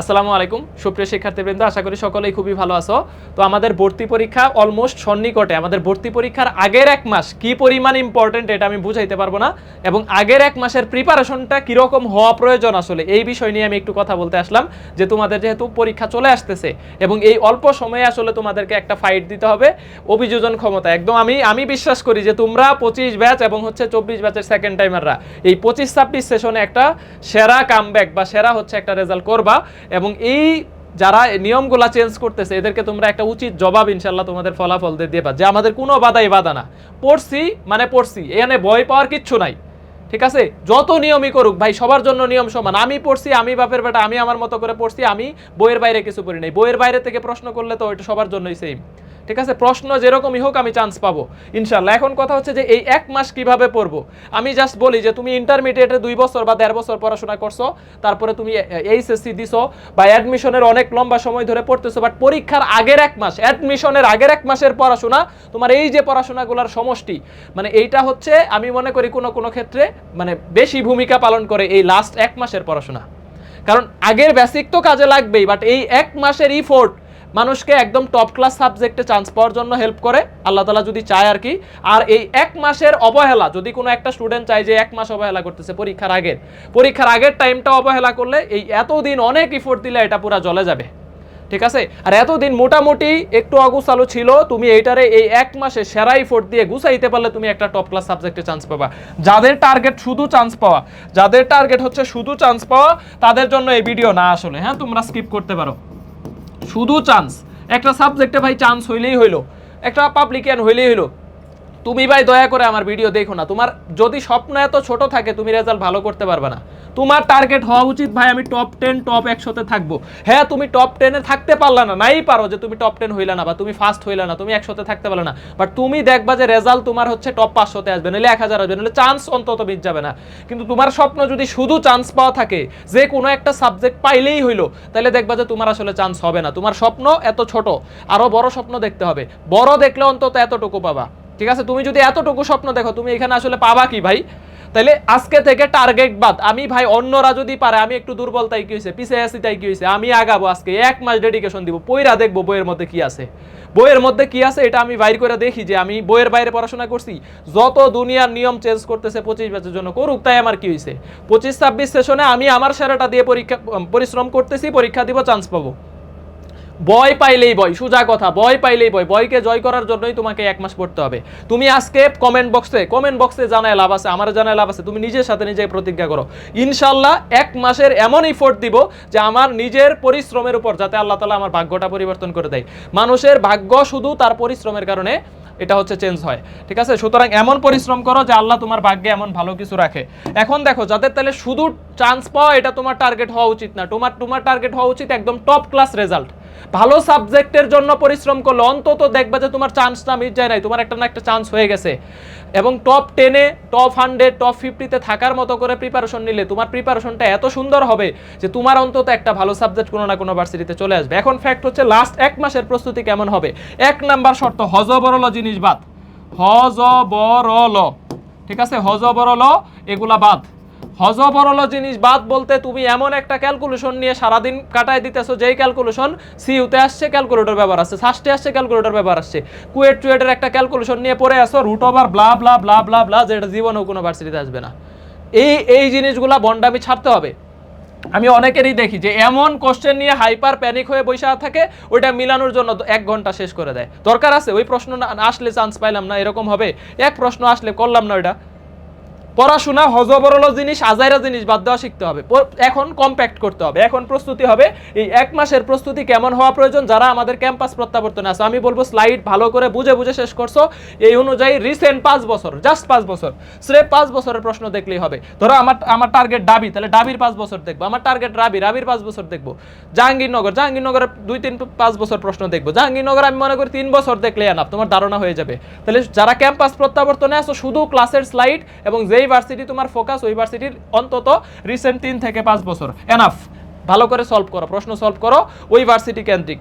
আসসালামু আলাইকুম। সুপ্রিয় শিক্ষার্থীবৃন্দ, আশা করি সকলেই খুবই ভালো আছো। তো আমাদের ভর্তি পরীক্ষা অলমোস্ট সন্নিকটে। আমাদের ভর্তি পরীক্ষার আগের এক মাস কি পরিমাণ ইম্পর্টেন্ট এটা আমি বুঝাইতে পারব না। এবং আগের এক মাসের প্রিপারেশনটা কীরকম হওয়া প্রয়োজন আসলে, এই বিষয় নিয়ে আমি একটু কথা বলতে আসলাম যে তোমাদের যেহেতু পরীক্ষা চলে আসতেছে এবং এই অল্প সময়ে আসলে তোমাদেরকে একটা ফাইট দিতে হবে অভিযোজন ক্ষমতা। একদম আমি আমি বিশ্বাস করি যে তোমরা পঁচিশ ব্যাচ এবং হচ্ছে চব্বিশ ব্যাচের সেকেন্ড টাইমাররা এই পঁচিশ ছাব্বিশ সেশনে একটা সেরা কামব্যাক বা সেরা হচ্ছে একটা রেজাল্ট করবা। এবং এই যারা নিয়মগুলা চেঞ্জ করতেছে, এদেরকে তোমরা একটা উচিত জবাব ইনশাল্লাহ তোমাদের ফলাফল দিয়ে দেবা, যে আমাদের কোনো বাধাই বাধা না। পড়ছি মানে পড়ছি এখানে ভয় পাওয়ার কিচ্ছু নাই। ঠিক আছে? যত নিয়মই করুক, ভাই, সবার জন্য নিয়ম সমান। আমি পড়ছি, আমি বাপের বেটা, আমি আমার মতো করে পড়ছি, আমি বইয়ের বাইরে কিছু করি নাই। বইয়ের বাইরে থেকে প্রশ্ন করলে তো ওইটা সবার জন্যই সেম ঠিক আছে? প্রশ্ন যেরকমই হোক আমি চান্স পাবো। ইনশাল্লাহ এখন কথা হচ্ছে যে এই এক মাস কীভাবে পড়ব? আমি জাস্ট বলি যে তুমি ইন্টারমিডিয়েটে দুই বছর বা দেড় বছর পড়াশোনা করছ, তারপরে তুমি এইচএসসি দিছো বা অ্যাডমিশনের অনেক লম্বা সময় ধরে পড়তেছো বাট পরীক্ষার আগের এক মাস অ্যাডমিশনের আগের এক মাসের পড়াশোনা, তোমার এই যে পড়াশোনাগুলোর সমষ্টি মানে এইটা হচ্ছে আমি মনে করি কোনো কোনো ক্ষেত্রে মানে বেশি ভূমিকা পালন করে এই লাস্ট এক মাসের পড়াশোনা। কারণ আগের বেসিক তো কাজে লাগবেই বাট এই এক মাসের ইফোর্ট মানুষকে একদম টপ ক্লাস সাবজেক্টে চান্স পাওয়ার জন্য হেল্প করে। আল্লাহ তালা যদি চায় আর কি, আর এই এক মাসের অবহেলা, যদি কোনো একটা স্টুডেন্ট চায় যে এক মাস অবহেলা করতেছে পরীক্ষার আগের পরীক্ষার আগের টাইমটা অবহেলা করলে এই এতদিন অনেক ইফোর্ট দিলে এটা পুরো জ্বলে যাবে। ঠিক আছে? আর এতদিন মোটামুটি একটু অগুছালো ছিল, তুমি এইটারে এই এক মাসে সেরা ইফোর্ট দিয়ে গুছাইতে পারলে তুমি একটা টপ ক্লাস সাবজেক্টে চান্স পাবা। যাদের টার্গেট শুধু চান্স পাওয়া, যাদের টার্গেট হচ্ছে শুধু চান্স পাওয়া, তাদের জন্য এই ভিডিও না আসলে হ্যাঁ? তোমরা স্কিপ করতে পারো। শুধু চান্স একটা সাবজেক্টে ভাই চান্স হইলেই হইল। একটা পাবলিকিয়ান হইলেই হইল। তুমি ভাই দয়া করে আমার ভিডিও দেখো না। তোমার যদি স্বপ্ন এত ছোট থাকে, তুমি রেজাল্ট ভালো করতে পারবে না। তোমার টার্গেট হওয়া উচিত ভাই, আমি টপ টেন টপ একশোতে থাকব। হ্যাঁ তুমি টপ টেনে থাকতে পারলা না, নাই পারো যে তুমি টপ টেন হইলা না বা তুমি ফার্স্ট হইলা না, তুমি একশোতে থাকতে পারলে না। বাট তুমি দেখবা যে রেজাল্ট তোমার হচ্ছে টপ পাঁচশোতে আসবে নাহলে এক হাজার আসবে নাহলে চান্স অন্তত মিট যাবে না। কিন্তু তোমার স্বপ্ন যদি শুধু চান্স পাওয়া থাকে, যে কোনো একটা সাবজেক্ট পাইলেই হইল তাহলে দেখবা যে তোমার আসলে চান্স হবে না। তোমার স্বপ্ন এত ছোট, আরও বড় স্বপ্ন দেখতে হবে। বড় দেখলে অন্তত এতটুকু পাবা। ঠিক আছে? তুমি যদি এতটুকু স্বপ্ন দেখো, তুমি এখানে আসলে পাবা কি ভাই? তাহলে আজকে থেকে টার্গেট বাদ। আমি ভাই, অন্যরা যদি পারে, আমি একটু দুর্বল, তাই কি হয়েছে পিছিয়ে আছি, তাই কি হয়েছে আমি আগাবো আজকে, এক মাস ডেডিকেশন দিব। পইরা দেখব বইয়ের মধ্যে কি আছে। বইয়ের মধ্যে কি আছে, এটা আমি বাইর করে দেখি যে আমি বইয়ের বাইরে পড়াশোনা করছি। যত দুনিয়ার নিয়ম চেঞ্জ করতেছে পঁচিশ ব্যাচের জন্য করুক, তাই আমার কি হয়েছে পঁচিশ ছাব্বিশ সেশনে আমি আমার সেরাটা দিয়ে পরীক্ষা পরিশ্রম করতেছি, পরীক্ষা দিব চান্স পাবো। বয় পাইলেই বয় সোজা কথা বয় পাইলেই বয় বয়কে জয় করার জন্যই তোমাকে এক মাস পড়তে হবে। তুমি আজকে কমেন্ট বক্সে কমেন্ট বক্সে জানায় লাভ আছে আমার জানায় লাভ আছে, তুমি নিজের সাথে নিজে প্রতিজ্ঞা করো। ইনশাল্লাহ এক মাসের এমন ইফোর্ট দিব যে আমার নিজের পরিশ্রমের উপর, যাতে আল্লাহ তালা আমার ভাগ্যটা পরিবর্তন করে দেয়। মানুষের ভাগ্য শুধু তার পরিশ্রমের কারণে এটা হচ্ছে চেঞ্জ হয়। ঠিক আছে? সুতরাং এমন পরিশ্রম করো যে আল্লাহ তোমার ভাগ্যে এমন ভালো কিছু রাখে। এখন দেখো, যাদের তাহলে শুধু চান্স পাওয়া, এটা তোমার টার্গেট হওয়া উচিত না। তোমার তোমার টার্গেট হওয়া উচিত একদম টপ ক্লাস রেজাল্ট ভালো সাবজেক্টের জন্য পরিশ্রম করলে। অন্তত দেখবে যে তোমার চান্সটা মিট যায় নাই, তোমার একটা না একটা চান্স হয়ে গেছে। এবং টপ টেনে টপ হান্ড্রেড টপ ফিফটিতে থাকার মতো করে প্রিপারেশন নিলে তোমার প্রিপারেশনটা এত সুন্দর হবে যে তোমার অন্তত একটা ভালো সাবজেক্ট কোনো না কোনো ভার্সিটিতে চলে আসবে। এখন ফ্যাক্ট হচ্ছে লাস্ট এক মাসের প্রস্তুতি কেমন হবে? এক নাম্বার শর্ত হজবরল জিনিস বাদ। হজবরল ঠিক আছে? হজবরল এগুলা বাদ। হজবরল জিনিস বাদ বলতে তুমি এমন একটা ক্যালকুলেশন নিয়ে সারাদিন কাটায় দিতেছো, যেই ক্যালকুলেশন সিইউতে আসছে ক্যালকুলেটর ব্যবহার আসছে সাস্টে আসছে ক্যালকুলেটর ব্যবহার আসছে। কুয়েট টুয়েটের একটা ক্যালকুলেশন নিয়ে পড়ে আসো root over blah blah blah blah blah যেটা জীবনেও কোনো ভার্সিটিতে আসবে না। এই এই জিনিসগুলা বন্ডামি ছাড়তে হবে। আমি অনেকেরই দেখি যে এমন কোশ্চেন নিয়ে হাইপার প্যানিক হয়ে বসে থাকে, ওইটা মিলানোর জন্য এক ঘণ্টা শেষ করে দেয়। দরকার আছে? ওই প্রশ্ন আসলে চান্স পাইলাম না, এরকম হবে? এক প্রশ্ন আসলে করলাম না ওইটা। পড়াশোনা, হজবরল জিনিস, আজাইরা জিনিস বাদ দেওয়া শিখতে হবে। এখন কম্প্যাক্ট করতে হবে। এখন প্রস্তুতি হবে এই এক মাসের প্রস্তুতি কেমন হওয়া প্রয়োজন যারা আমাদের ক্যাম্পাস প্রত্যাবর্তনে আছে। আমি বলব স্লাইড ভালো করে বুঝে বুঝে শেষ করছ। এই অনুযায়ী রিসেন্ট পাঁচ বছর জাস্ট পাঁচ বছর। স্রেফ পাঁচ বছরের প্রশ্ন দেখলেই হবে। ধরো আমার আমার টার্গেট ডাবি, তাহলে ডাবির পাঁচ বছর দেখব। আমার টার্গেট রাবি, রাবির পাঁচ বছর দেখব। জাহাঙ্গীরনগর জাহাঙ্গীরনগরের দুই তিন পাঁচ বছর প্রশ্ন দেখব। জাহাঙ্গীরনগর আমি মনে করি তিন বছর দেখলে এনাফ তোমার ধারণা হয়ে যাবে। তাহলে যারা ক্যাম্পাস প্রত্যাবর্তনে আসো শুধু ক্লাসের স্লাইড এবং যেই ভার্সিটি তোমার ফোকাস ওই ভার্সিটির অন্তত রিসেন্ট তিন থেকে পাঁচ বছর। এনাফ ভালো করে সলভ করো, প্রশ্ন সলভ করো, ওই ভার্সিটি কেন্দ্রিক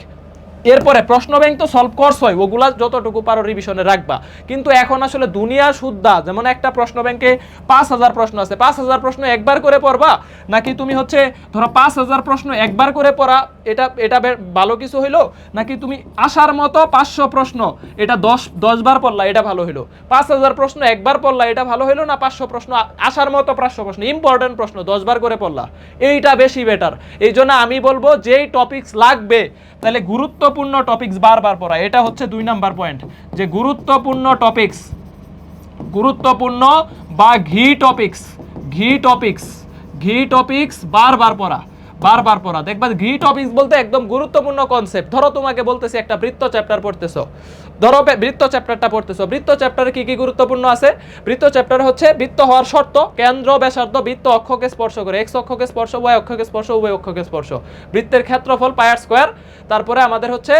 এরপরে প্রশ্ন ব্যাংক তো সলভ করছই ওগুলা যতটুকু পারো রিভিশনে রাখবা। কিন্তু এখন আসলে দুনিয়া শুদ্ধা, যেমন একটা প্রশ্ন ব্যাংকে পাঁচ হাজার প্রশ্ন আছে, পাঁচ হাজার প্রশ্ন একবার করে পড়বা, নাকি তুমি হচ্ছে ধরো পাঁচ হাজার প্রশ্ন একবার করে পড়া, এটা এটা ভালো কিছু হইল? নাকি তুমি আসার মতো পাঁচশো প্রশ্ন, এটা দশ দশ বার পড়লা, এটা ভালো হইল? পাঁচ হাজার প্রশ্ন একবার পড়লা, এটা ভালো হইল না পাঁচশো প্রশ্ন আসার মতো পাঁচশো প্রশ্ন ইম্পর্টেন্ট প্রশ্ন দশ বার করে পড়লা? এইটা বেশি বেটার এই জন্য আমি বলব, যেই টপিকস লাগবে, তাহলে গুরুত্বপূর্ণ টপিক্স বারবার পড়া। এটা হচ্ছে দুই নাম্বার পয়েন্ট যে গুরুত্বপূর্ণ টপিক্স গুরুত্বপূর্ণ বা ঘি টপিক্স ঘি টপিক্স ঘি টপিক্স বারবার পড়া বারবার পড়া। দেখবা, ঘি টপিক্স বলতে একদম গুরুত্বপূর্ণ কনসেপ্ট ধরো, তোমাকে বলতেছি একটা বৃত্ত চ্যাপ্টার পড়তেছো। ধরো বৃত্ত চ্যাপ্টারটা পড়তেছো। বৃত্ত চ্যাপ্টারে কি কি গুরুত্বপূর্ণ আছে? বৃত্ত চ্যাপ্টার হচ্ছে বৃত্ত হওয়ার শর্ত, কেন্দ্র, ব্যাসার্ধ, বৃত্ত অক্ষকে স্পর্শ করে। এক্স অক্ষকে স্পর্শ ওয়াই অক্ষকে স্পর্শ, উভয় অক্ষকে স্পর্শ। বৃত্তের ক্ষেত্রফল পায়ার স্কোয়ার তারপরে আমাদের হচ্ছে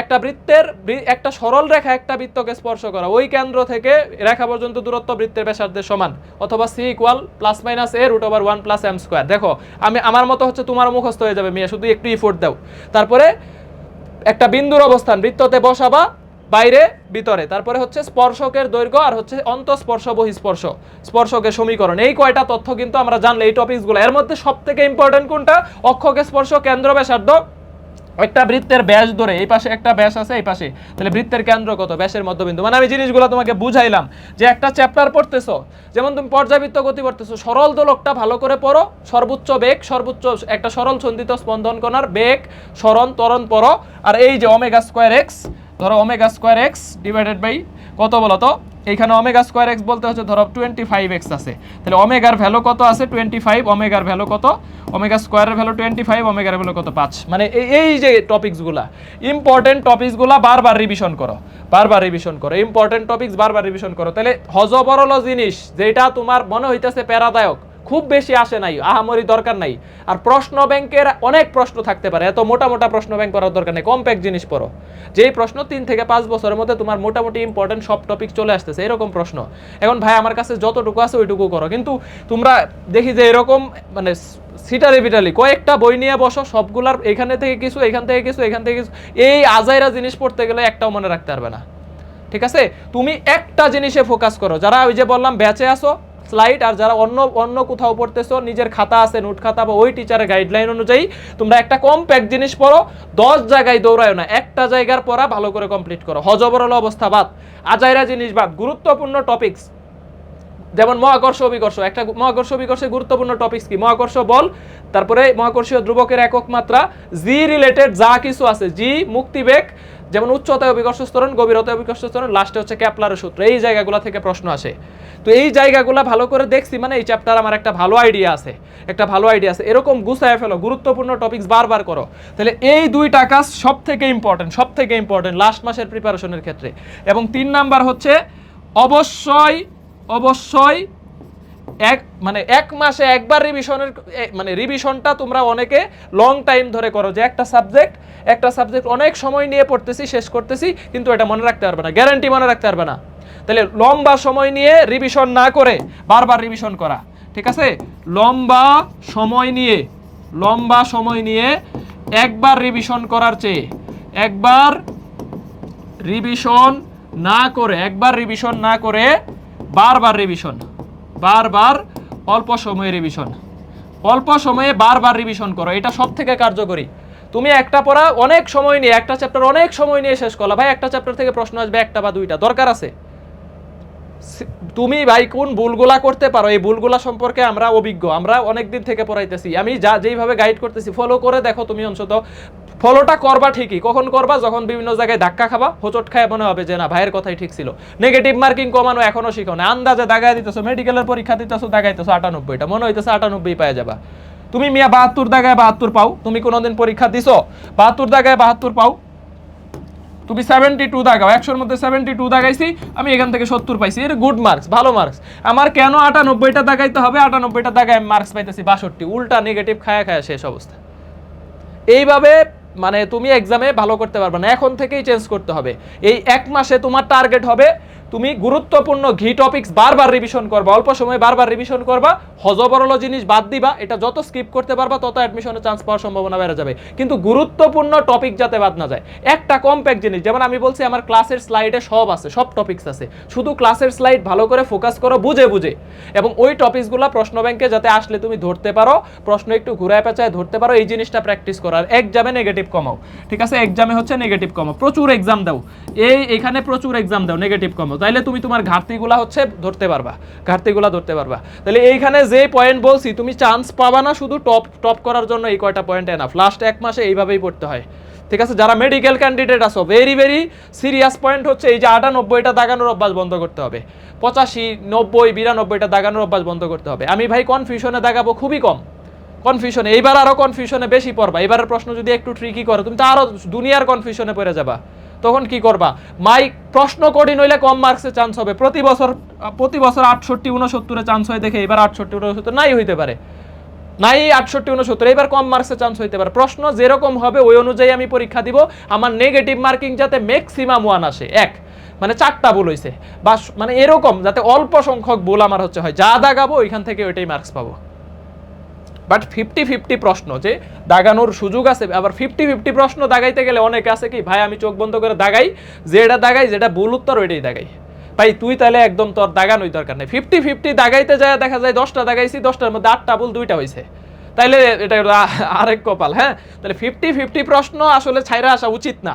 একটা বৃত্তের একটা সরল রেখা একটা বৃত্তকে স্পর্শ করা। ওই কেন্দ্র থেকে রেখা পর্যন্ত দূরত্ব বৃত্তের ব্যাসার্ধের সমান। অথবা C equal plus minus A root over one plus M square দেখো, আমি, আমার মতো হচ্ছে তোমার মুখস্থ হয়ে যাবে মেয়ে, শুধু একটু ইফোর্ট দাও। তারপরে একটা বিন্দুর অবস্থান, বৃত্ততে বসাবা বাইরে, ভিতরে। তারপরে হচ্ছে স্পর্শকের দৈর্ঘ্য আর হচ্ছে অন্তঃস্পর্শ বহিস্পর্শ। স্পর্শকের সমীকরণ। এই কয়টা তথ্য কিন্তু আমরা জানলে এই টপিকসগুলো এর মধ্যে সব থেকে ইম্পর্টেন্ট কোনটা? অক্ষকে স্পর্শ, কেন্দ্র, ব্যাসার্ধ। একটা বৃত্তের ব্যাস ধরে, এই পাশে একটা ব্যাস আছে, এই পাশে। তাহলে বৃত্তের কেন্দ্র কত? ব্যাসের মধ্যবিন্দু। মানে আমি জিনিসগুলো তোমাকে বুঝাইলাম যে একটা চ্যাপ্টার পড়তেছো, যেমন তুমি পর্যাবৃত্ত গতি পড়তেছো, সরল দোলকটা ভালো করে পড়ো, সর্বোচ্চ বেগ, সর্বোচ্চ একটা সরল ছন্দিত স্পন্দন কণার বেগ, সরণ ত্বরণ পড়ো, আর এই যে ওমেগা স্কোয়ার এক্স ধরো omega square X divided by কত বলো তো এইখানে অমেগা স্কোয়ার এক্স বলতে হচ্ছে, ধরো টোয়েন্টি ফাইভ এক্স আছে। তাহলে ওমেগার ভ্যালু কত আছে? টোয়েন্টি ফাইভ অমেগার ভ্যালু কত? অমেগা স্কোয়ারের ভ্যালু টোয়েন্টি ফাইভ অমেগার ভ্যালু কত? পাঁচ। মানে এই- এই যে টপিকসগুলা ইম্পর্টেন্ট টপিকসগুলা বারবার রিভিশন করো, বারবার রিভিশন করো। ইম্পর্টেন্ট টপিক্স বারবার রিভিশন করো। তাহলে হজবরল জিনিস, যেটা তোমার মনে হইতেছে প্যারাদায়ক খুব বেশি আসে নাই, আহামরি দরকার নাই। আর প্রশ্ন ব্যাংকের অনেক প্রশ্ন থাকতে পারে, এত মোটা মোটা প্রশ্ন ব্যাংক করার দরকার নেই কম্প্যাক্ট জিনিস পড়ো। যেই প্রশ্ন তিন থেকে পাঁচ বছরের মধ্যে তোমার মোটামুটি ইম্পর্টেন্ট সব টপিক চলে আসতেছে, এরকম প্রশ্ন। এখন ভাই, আমার কাছে যতটুকু আছে ওইটুকু করো। কিন্তু তোমরা দেখি যে এরকম মানে সিটারি বিটালি, কয়েকটা বই নিয়ে বসো, সবগুলার এখানে থেকে কিছু, এখান থেকে কিছু, এখান থেকে কিছু, এই আজাইরা জিনিস পড়তে গেলে একটাও মনে রাখতে পারবে না। ঠিক আছে? তুমি একটা জিনিসে ফোকাস করো। যারা ওই যে বললাম ব্যাচে আসো স্লাইড আর যারা অন্য অন্য কোথাও পড়তেছো, নিজের খাতা আছে, নোট খাতা বা ওই টিচারের গাইডলাইন অনুযায়ী তোমরা একটা কম্প্যাক্ট জিনিস পড়ো, দশ জায়গায় দৌড়ায় না, একটা জায়গার পড়া ভালো করে কমপ্লিট করো। হজবরল অবস্থা বাদ। আজাইরা জিনিস বাদ। গুরুত্বপূর্ণ টপিকস যেমন মহাকর্ষ অভিকর্ষ। একটা মহাকর্ষ অভিকর্ষে গুরুত্বপূর্ণ টপিকস কি? মহাকর্ষ বল, তারপরে মহাকর্ষীয় ধ্রুবকের একক মাত্রা জি রিলেটেড যা কিছু আছে জি মুক্তিবেগ যেমন উচ্চতায় অভিকর্ষ স্তরণ গভীরতায় অভিকর্ষ স্তরণ লাস্টে হচ্ছে ক্যাপলারের সূত্র। এই জায়গাগুলো থেকে প্রশ্ন আসে। তো এই জায়গাগুলো ভালো করে দেখছি মানে এই চ্যাপ্টার আমার একটা ভালো আইডিয়া আছে। একটা ভালো আইডিয়া আছে। এরকম গুছায় ফেলো, গুরুত্বপূর্ণ টপিকস বারবার করো। তাহলে এই দুইটা কাজ সব থেকে ইম্পর্টেন্ট সব থেকে ইম্পর্টেন্ট লাস্ট মাসের প্রিপারেশনের ক্ষেত্রে। এবং তিন নাম্বার হচ্ছে, অবশ্যই অবশ্যই এক মানে এক মাসে একবার রিভিশনের মানে রিভিশনটা তোমরা অনেকে লং টাইম ধরে করো। যে একটা সাবজেক্ট একটা সাবজেক্ট অনেক সময় নিয়ে পড়তেছি, শেষ করতেছি, কিন্তু এটা মনে রাখতে পারবে না গ্যারান্টি মনে রাখতে পারবে না। তাহলে লম্বা সময় নিয়ে রিভিশন না করে বারবার রিভিশন করা, ঠিক আছে? লম্বা সময় নিয়ে, লম্বা সময় নিয়ে একবার রিভিশন করার চেয়ে, একবার রিভিশন না করে, একবার রিভিশন না করে বারবার রিভিশন বারবার অল্প সময়ে রিভিশন অল্প সময়ে বারবার রিভিশন করো, এটা সব থেকে কার্যকরী। তুমি একটা পড়া অনেক সময় নিয়ে, একটা চ্যাপ্টার অনেক সময় নিয়ে শেষ করলা, ভাই, একটা চ্যাপ্টার থেকে প্রশ্ন আসবে একটা বা দুইটা, দরকার আছে। তুমি ভাই, কোন ভুলগুলা করতে পারো, এই ভুলগুলা সম্পর্কে আমরা অভিজ্ঞ, আমরা অনেক দিন থেকে পড়াইতেছি, আমি যা, যেইভাবে গাইড করতেছি ফলো করে দেখো তুমি অন্তত ফলোটা করবা ঠিকই। কখন করবা? যখন বিভিন্ন জায়গায় ধাক্কা খাবা, হোচট খায় মনে হবে যে না, ভাইয়ের কথাই ঠিক ছিল। নেগেটিভ মার্কিং কমানো এখনও শিখো না। আন্দাজে দাগায় দিতেছো মেডিকেলের পরীক্ষা দিতেছো, দাগাইতেছো আটানব্বইটা। মনে হইতেছে আটানব্বই পাওয়া যাবা। তুমি মিয়া বাহাত্তর দাগায় বাহাত্তর পাও, তুমি কোনোদিন পরীক্ষা দিছো? বাহাত্তর দাগায় বাহাত্তর পাও। তুমি সেভেন্টি টু দাগাও, একশোর মধ্যে সেভেন্টি টু দাগাইছি, আমি এখান থেকে সত্তর পাইছি। এর গুড মার্কস ভালো মার্কস আমার কেন আটানব্বইটা দাগাইতে হবে? আটানব্বইটা দাগায় মার্কস পাইতেছি বাষট্টি। উল্টা নেগেটিভ খায়া খায়া শেষ অবস্থা। এইভাবে মানে তুমি এক্সামে ভালো করতে পারবে না। এখন থেকেই চেঞ্জ করতে হবে। এই এক মাসে তোমার টার্গেট হবে তুমি গুরুত্বপূর্ণ ঘি টপিক্স বারবার রিভিশন করবা। অল্প সময় বারবার রিভিশন করবা। হজবরল জিনিস বাদ দিবা। এটা যত স্কিপ করতে পারবা, তত অ্যাডমিশনের চান্স পাওয়ার সম্ভাবনা বেড়ে যাবে। কিন্তু গুরুত্বপূর্ণ টপিক যাতে বাদ না যায়। একটা কম্প্যাক্ট জিনিস, যেমন আমি বলছি আমার ক্লাসের স্লাইডে সব আছে, সব টপিকস আছে। শুধু ক্লাসের স্লাইড ভালো করে ফোকাস করো, বুঝে বুঝে। এবং ওই টপিকসগুলো প্রশ্ন ব্যাংকে যাতে আসলে তুমি ধরতে পারো, প্রশ্ন একটু ঘুরায় পেঁচায় ধরতে পারো, এই জিনিসটা প্র্যাকটিস করো। আর এক্সামে নেগেটিভ কমাও। ঠিক আছে? এক্সামে হচ্ছে নেগেটিভ কমাও। প্রচুর এক্সাম দাও। এই, এখানে প্রচুর এক্সাম দাও নেগেটিভ কমাও। তাইলে তুমি তোমার ঘাটতিগুলা হচ্ছে ধরতে পারবা, ঘাটতিগুলা ধরতে পারবা। তাহলে এইখানে যে পয়েন্ট বলছি, তুমি চান্স পাবা না শুধু টপ টপ করার জন্য এই কয়টা পয়েন্ট এনাফ লাস্ট এক মাসে এইভাবেই পড়তে হয়। ঠিক আছে? যারা মেডিকেল ক্যান্ডিডেট আছো ভেরি ভেরি সিরিয়াস পয়েন্ট হচ্ছে এই যে আটানব্বইটা দাগানোর অভ্যাস বন্ধ করতে হবে। পঁচাশি, নব্বই, বিরানব্বইটা দাগানোর অভ্যাস বন্ধ করতে হবে। আমি ভাই কনফিউশনে দাগাবো খুবই কম। কনফিউশনে এইবার আরও কনফিউশনে বেশি পড়বা। এবারের প্রশ্ন যদি একটু ট্রিকি করো, তুমি তো আরও দুনিয়ার কনফিউশনে পড়ে যাবা। তখন কি করবা? মাই, প্রশ্ন কঠিন হইলে কম মার্কসে চান্স হবে। প্রতি বছর প্রতি বছর আটষট্টি উনসত্তরে চান্স হয় দেখে এবার আটষট্টি উনসত্তর নাই হইতে পারে। নাই আটষট্টি উনসত্তর এবার কম মার্কসে চান্স হইতে পারে। প্রশ্ন যেরকম হবে, ওই অনুযায়ী আমি পরীক্ষা দিব। আমার নেগেটিভ মার্কিং যাতে ম্যাক্সিমাম ওয়ান আসে। এক মানে চারটা ভুল হয়েছে বা মানে এরকম, যাতে অল্প সংখ্যক ভুল আমার হচ্ছে হয়। যা দাগাবো, ওইখান থেকে ওইটাই মার্কস পাবো। বাট ফিফটি ফিফটি প্রশ্ন যে দাগানোর সুযোগ আছে, আবার ফিফটি ফিফটি প্রশ্ন দাগাইতে গেলে অনেকে আছে কি, ভাই, আমি চোখ বন্ধ করে দাগাই, যেটা দাগাই, যেটা ভুল উত্তর, ওইটাই দাগাই। ভাই, তুই তাহলে একদম তোর দাগানোই দরকার নেই। ফিফটি ফিফটি দাগাইতে যায়, দেখা যায় দশটা দাগাইছি, দশটার মধ্যে আটটা ভুল, দুইটা হয়েছে তাইলে এটা আরেক কপাল হ্যাঁ? তাহলে ফিফটি ফিফটি প্রশ্ন আসলে ছাইরা আসা উচিত না।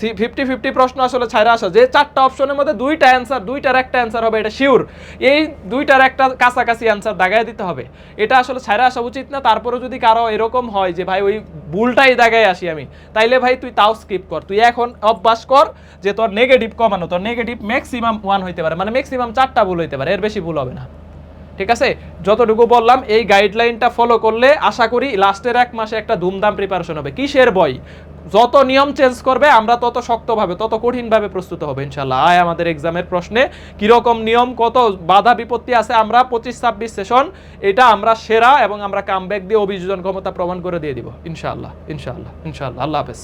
ফিফটি ফিফটি প্রশ্ন আসলে ছাইরা আসা। যে চারটা অপশনের মধ্যে দুইটা অ্যান্সার দুইটার একটা অ্যান্সার হবে, এটা শিওর এই দুইটার একটা কাছাকাছি অ্যান্সার দাগায় দিতে হবে। এটা আসলে ছাইরা আসা উচিত না। তারপরে যদি কারও এরকম হয় যে, ভাই, ওই ভুলটাই দাগায় আসি আমি, তাইলে ভাই তুই তাও স্কিপ কর। তুই এখন অভ্যাস কর যে, তোর নেগেটিভ কমানো, তোর নেগেটিভ ম্যাক্সিমাম ওয়ান হইতে পারে। মানে ম্যাক্সিমাম চারটা ভুল হইতে পারে। এর বেশি ভুল হবে না। ঠিক আছে? যতটুকু বললাম, এই গাইডলাইনটা ফলো করলে আশা করি লাস্টের এক মাসে একটা ধুমধাম প্রিপারেশন হবে। কিসের বই যত নিয়ম চেঞ্জ করবে, আমরা তত শক্তভাবে, তত কঠিনভাবে প্রস্তুত হবে ইনশাল্লাহ আয় আমাদের এক্সামের প্রশ্নে কীরকম নিয়ম, কত বাধা বিপত্তি আছে, আমরা পঁচিশ ছাব্বিশ সেশন এটা আমরা সেরা এবং আমরা কামব্যাক দিয়ে অভিযোজন ক্ষমতা প্রমাণ করে দিয়ে দিব, ইনশাআল্লাহ ইনশাআল্লাহ ইনশাআল্লাহ। আল্লাহ হাফেজ।